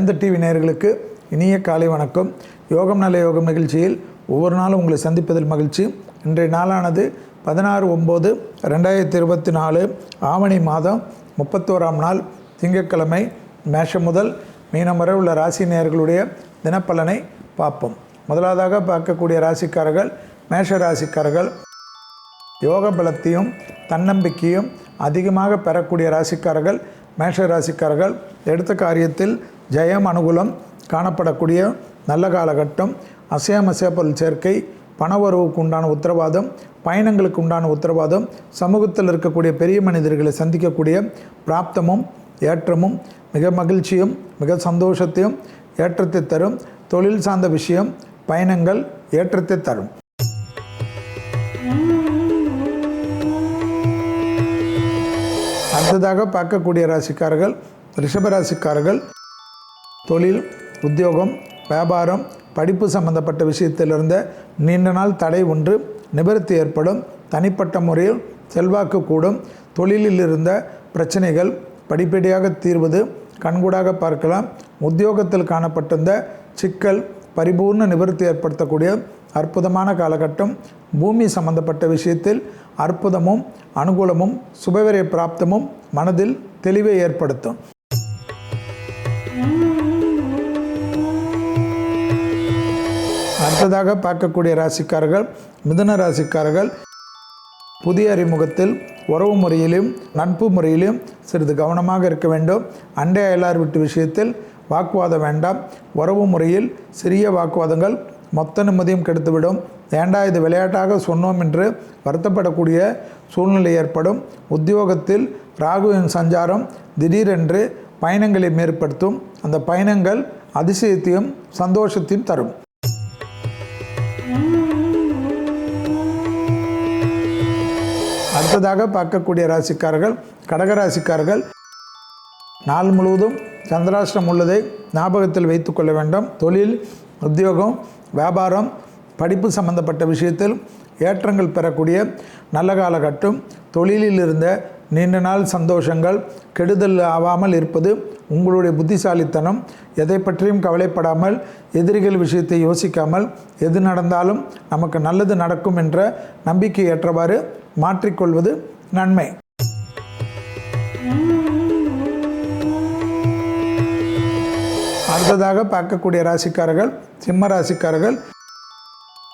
வேந்த TV நேயர்களுக்கு இனிய காலை வணக்கம். யோகம் நல்ல யோகம் நிகழ்ச்சியில் ஒவ்வொரு நாளும் உங்களை சந்திப்பதில் மகிழ்ச்சி. இன்றைய நாளானது பதினாறு ஒம்பது ரெண்டாயிரத்தி இருபத்தி நாலு ஆவணி மாதம் முப்பத்தோராம் நாள் திங்கட்கிழமை மேஷம் முதல் மீனம் வரை உள்ள ராசி நேயர்களுடைய தினப்பலனை பார்ப்போம். முதலாவதாக பார்க்கக்கூடிய ராசிக்காரர்கள் மேஷ ராசிக்காரர்கள் யோக பலத்தையும் தன்னம்பிக்கையும் அதிகமாக பெறக்கூடிய ராசிக்காரர்கள் மேஷ ராசிக்காரர்கள் எடுத்த காரியத்தில் ஜெயம் அனுகூலம் காணப்படக்கூடிய நல்ல காலகட்டம் அசையாமசைய பொருள் சேர்க்கை பணவரவுக்கு உண்டான உத்தரவாதம் பயணங்களுக்கு உண்டான உத்தரவாதம் சமூகத்தில் இருக்கக்கூடிய பெரிய மனிதர்களை சந்திக்கக்கூடிய பிராப்தமும் ஏற்றமும் மிக மகிழ்ச்சியும் மிக சந்தோஷத்தையும் ஏற்றத்தை தரும் தொழில் சார்ந்த விஷயம் பயணங்கள் ஏற்றத்தை தரும். அடுத்ததாக பார்க்கக்கூடிய ராசிக்காரர்கள் ரிஷப ராசிக்காரர்கள் தொழில் உத்தியோகம் வியாபாரம் படிப்பு சம்பந்தப்பட்ட விஷயத்திலிருந்த நீண்ட நாள் தடை ஒன்று நிவர்த்தி ஏற்படும் தனிப்பட்ட முறையில் செல்வாக்கு கூடும் தொழிலில் இருந்த பிரச்சனைகள் படிப்படியாக தீர்வது கண்கூடாக பார்க்கலாம் உத்தியோகத்தில் காணப்பட்டிருந்த சிக்கல் பரிபூர்ண நிவர்த்தி ஏற்படுத்தக்கூடிய அற்புதமான காலகட்டம் பூமி சம்பந்தப்பட்ட விஷயத்தில் அற்புதமும் அனுகூலமும் சுபவரை பிராப்தமும் மனதில் தெளிவை ஏற்படுத்தும். அடுத்ததாக பார்க்கக்கூடிய ராசிக்காரர்கள் மிதன ராசிக்காரர்கள் புதிய அறிமுகத்தில் உறவு முறையிலும் நட்பு முறையிலும் சிறிது கவனமாக இருக்க வேண்டும். அண்டை அயலார் வீட்டு விஷயத்தில் வாக்குவாதம் வேண்டாம். உறவு முறையில் சிறிய வாக்குவாதங்கள் மொத்த நிம்மதியும் கெடுத்துவிடும். ஏண்டா இது விளையாட்டாக சொன்னோம் என்று வருத்தப்படக்கூடிய சூழ்நிலை ஏற்படும். உத்தியோகத்தில் ராகுவின் சஞ்சாரம் திடீரென்று பயணங்களை மேற்படுத்தும். அந்த பயணங்கள் அதிசயத்தையும் சந்தோஷத்தையும் தரும். அடுத்ததாக பார்க்கக்கூடிய ராசிக்காரர்கள் கடகராசிக்காரர்கள் நாள் முழுவதும் சந்திராஷ்டிரம் உள்ளதை ஞாபகத்தில் வைத்து கொள்ள வேண்டும். தொழில் உத்தியோகம் வியாபாரம் படிப்பு சம்பந்தப்பட்ட விஷயத்தில் ஏற்றங்கள் பெறக்கூடிய நல்ல காலகட்டம். தொழிலில் இருந்த நீண்ட நாள் சந்தோஷங்கள் கெடுதல் ஆகாமல் இருப்பது உங்களுடைய புத்திசாலித்தனம். எதை பற்றியும் கவலைப்படாமல் எதிரிகள் விஷயத்தை யோசிக்காமல் எது நடந்தாலும் நமக்கு நல்லது நடக்கும் என்ற நம்பிக்கை ஏற்றவாறு மாற்றிக்கொள்வது நன்மை. அடுத்ததாக பார்க்கக்கூடிய ராசிக்காரர்கள் சிம்ம ராசிக்காரர்கள்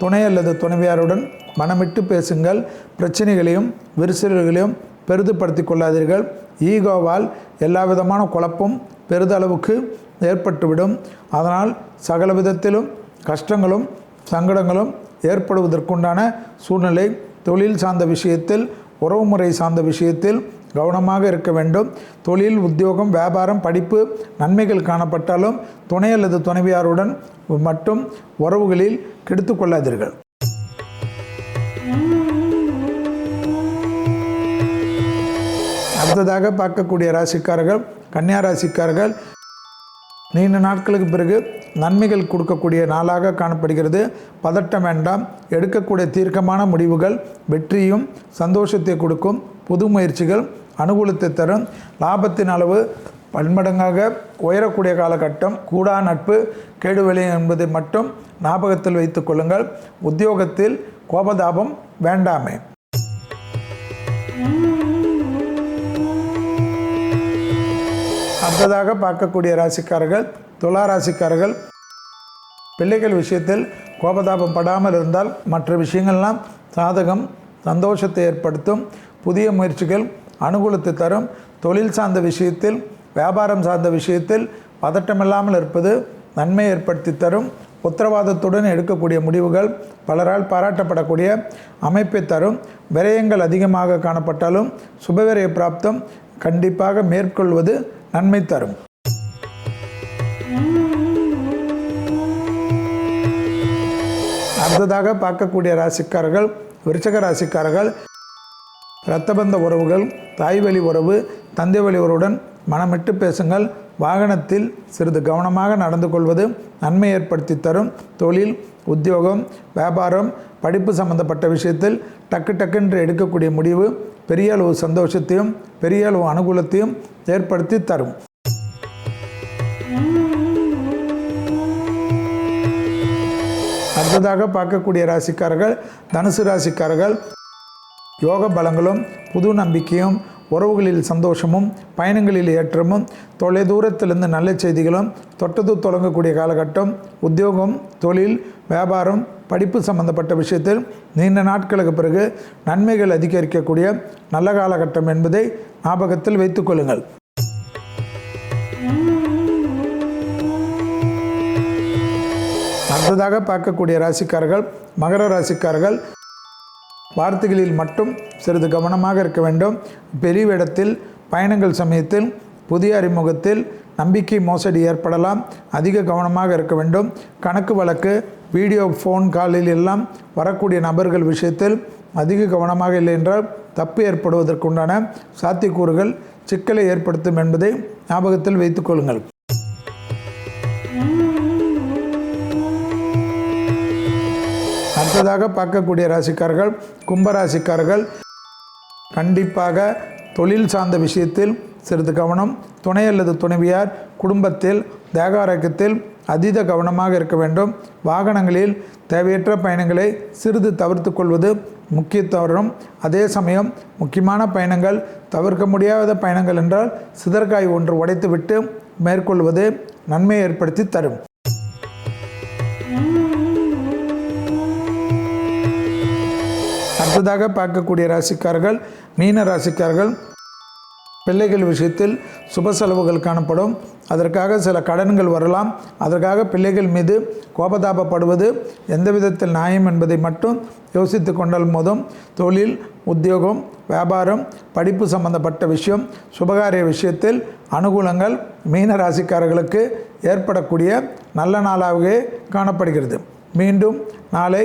துணை அல்லது துணைவியாருடன் மனமிட்டு பேசுங்கள். பிரச்சனைகளையும் விரிசல்களையும் பெரிதுபடுத்தி கொள்ளாதீர்கள். ஈகோவால் எல்லா விதமான குழப்பம் பெரிதளவுக்கு ஏற்பட்டுவிடும். அதனால் சகல விதத்திலும் கஷ்டங்களும் சங்கடங்களும் ஏற்படுவதற்குண்டான சூழ்நிலை தொழில் சார்ந்த விஷயத்தில் உறவுமுறை சார்ந்த விஷயத்தில் கவனமாக இருக்க வேண்டும். தொழில் உத்தியோகம் வியாபாரம் படிப்பு நன்மைகள் காணப்பட்டாலும் துணை அல்லது துணைவியாருடன் மட்டும் உறவுகளில் கெடுத்து கொள்ளாதீர்கள். அடுத்ததாக பார்க்கக்கூடிய ராசிக்காரர்கள் கன்னியா ராசிக்காரர்கள் நீண்ட நாட்களுக்கு பிறகு நன்மைகள் கொடுக்கக்கூடிய நாளாக காணப்படுகிறது. பதட்டம் வேண்டாம். எடுக்கக்கூடிய தீர்க்கமான முடிவுகள் வெற்றியும் சந்தோஷத்தை கொடுக்கும். புது முயற்சிகள் அனுகூலத்தை தரும். லாபத்தின் அளவு பன்மடங்காக உயரக்கூடிய காலகட்டம். கூடா நட்பு கேடுவெளி என்பதை மட்டும் ஞாபகத்தில் வைத்துக் கொள்ளுங்கள். உத்தியோகத்தில் கோபதாபம் வேண்டாமே. அடுத்ததாக பார்க்கக்கூடிய ராசிக்காரர்கள் துளாராசிக்காரர்கள் பிள்ளைகள் விஷயத்தில் கோபதாபம் படாமல் இருந்தால் மற்ற விஷயங்கள்லாம் சாதகம் சந்தோஷத்தை ஏற்படுத்தும் புதிய முயற்சிகள் அனுகூலத்தை தரும். தொழில் சார்ந்த விஷயத்தில் வியாபாரம் சார்ந்த விஷயத்தில் பதட்டமில்லாமல் இருப்பது நன்மை ஏற்படுத்தி தரும். உத்தரவாதத்துடன் எடுக்கக்கூடிய முடிவுகள் பலரால் பாராட்டப்படக்கூடிய அமைப்பை தரும். விரயங்கள் அதிகமாக காணப்பட்டாலும் சுபவிரய பிராப்தம் கண்டிப்பாக மேற்கொள்வது நன்மை தரும். அடுத்ததாக பார்க்கக்கூடிய ராசிக்காரர்கள் விருச்சக ராசிக்காரர்கள் இரத்தபந்த உறவுகள் தாய்வழி உறவு தந்தை வழி உறவுடன் மனமிட்டு பேசுங்கள். வாகனத்தில் சிறிது கவனமாக நடந்து கொள்வது நன்மை ஏற்படுத்தி தரும். தொழில் உத்தியோகம் வியாபாரம் படிப்பு சம்பந்தப்பட்ட விஷயத்தில் டக்கு டக்குன்று எடுக்கக்கூடிய முடிவு பெரிய அளவு சந்தோஷத்தையும் பெரிய அளவு அனுகூலத்தையும் ஏற்படுத்தி தரும். அடுத்ததாக பார்க்கக்கூடிய ராசிக்காரர்கள் தனுசு ராசிக்காரர்கள். யோக பலங்களும் புது நம்பிக்கையும் உறவுகளில் சந்தோஷமும் பயணங்களில் ஏற்றமும் தொலை தூரத்திலிருந்து நல்ல செய்திகளும் தொட்டது தொடங்கக்கூடிய காலகட்டம் உத்தியோகம் தொழில் வியாபாரம் படிப்பு சம்பந்தப்பட்ட விஷயத்தில் நீண்ட நாட்களுக்கு பிறகு நன்மைகள் அதிகரிக்கக்கூடிய நல்ல காலகட்டம் என்பதை ஞாபகத்தில் வைத்துக்கொள்ளுங்கள் அடுத்ததாக பார்க்கக்கூடிய ராசிக்காரர்கள் மகர ராசிக்காரர்கள் வார்த்தைகளில் மட்டும் சிறிது கவனமாக இருக்க வேண்டும். பெரிய இடத்தில் பயணங்கள் சமயத்தில் புதிய அறிமுகத்தில் நம்பிக்கை மோசடி ஏற்படலாம். அதிக கவனமாக இருக்க வேண்டும். கணக்கு வழக்கு வீடியோ ஃபோன் காலில் எல்லாம் வரக்கூடிய நபர்கள் விஷயத்தில் அதிக கவனமாக இல்லை என்றால் தப்பு ஏற்படுவதற்குண்டான சாத்தியக்கூறுகள் சிக்கலை ஏற்படுத்தும் என்பதை ஞாபகத்தில் வைத்துக்கொள்ளுங்கள் அடுத்ததாக பார்க்கக்கூடிய ராசிக்காரர்கள் கும்பராசிக்காரர்கள் கண்டிப்பாக தொழில் சார்ந்த விஷயத்தில் சிறிது கவனம். துணை அல்லது துணைவியார் குடும்பத்தில் தேகாரக்கத்தில் அதீத கவனமாக இருக்க வேண்டும். வாகனங்களில் தேவையற்ற பயணங்களை சிறிது தவிர்த்து கொள்வது முக்கியத்துவம். அதே சமயம் முக்கியமான பயணங்கள் தவிர்க்க முடியாத பயணங்கள் என்றால் சிதற்காய் ஒன்று உடைத்துவிட்டு மேற்கொள்வது நன்மையை ஏற்படுத்தி தரும். அடுத்ததாக பார்க்கக்கூடிய ராசிக்காரர்கள் மீன ராசிக்காரர்கள் பிள்ளைகள் விஷயத்தில் சுப செலவுகள் காணப்படும். அதற்காக சில கடன்கள் வரலாம். அதற்காக பிள்ளைகள் மீது கோபதாபப்படுவது எந்த விதத்தில் நியாயம் என்பதை மட்டும் யோசித்து கொண்டால் போதும். தொழில் உத்தியோகம் வியாபாரம் படிப்பு சம்பந்தப்பட்ட விஷயம் சுபகாரிய விஷயத்தில் அனுகூலங்கள் மீன ராசிக்காரர்களுக்கு ஏற்படக்கூடிய நல்ல நாளாகவே காணப்படுகிறது. மீண்டும் நாளை